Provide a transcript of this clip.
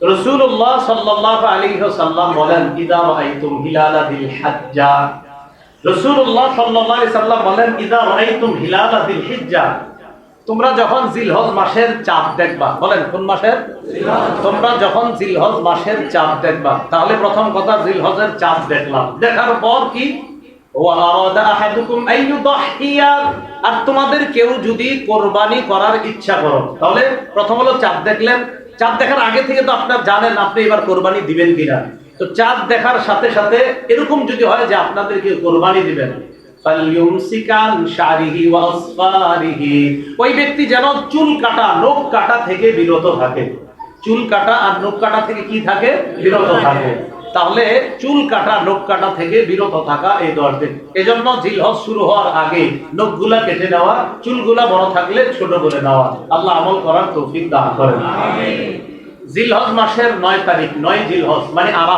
রসুল্লাহ সাল্লাহ আলী সাল্লাম বলেন, ইদা হিলালা দিল হাজ্জা। রসুল্লাহ সাল্লাহ আলাইহি সাল্লাম বলেন, ইদা হিলালা দিল হিজ্জা। তোমরা যখন জিলহজ মাসের দেখবা, বলেন কোন মাসের? তোমরা যখন জিলহজ মাসের দেখবা, তাহলে প্রথম কথা জিলহজের চাঁদ দেখলাম। দেখার পর কি? আর তোমাদের কেউ যদি কোরবানি করার ইচ্ছা করো, তাহলে প্রথম হলো চাঁদ দেখলেন চাঁদ দেখার আগে থেকে তো আপনার জানেন আপনি এবার কোরবানি দিবেন কিনা। তো চাঁদ দেখার সাথে সাথে এরকম যদি হয় যে আপনাদেরকে কোরবানি দিবেন। ওই ব্যক্তি যেন চুল কাটা, নখ কাটা থেকে বিরত থাকে। চুল কাটা আর নখ কাটা থেকে কি থাকে? বিরত থাকে। তাহলে চুল কাটা নখ কাটা থেকে বিরত থাকা এই দশ দিন। এজন্য জিলহজ শুরু হওয়ার আগে নখগুলা কেটে নেওয়া চুলগুলা বড় থাকলে ছোট করে নেওয়া। আল্লাহ আমল করার তৌফিক দান করেন। জিলহজ মাসের নয় তারিখ নয় জিলহজ মানে আরাফা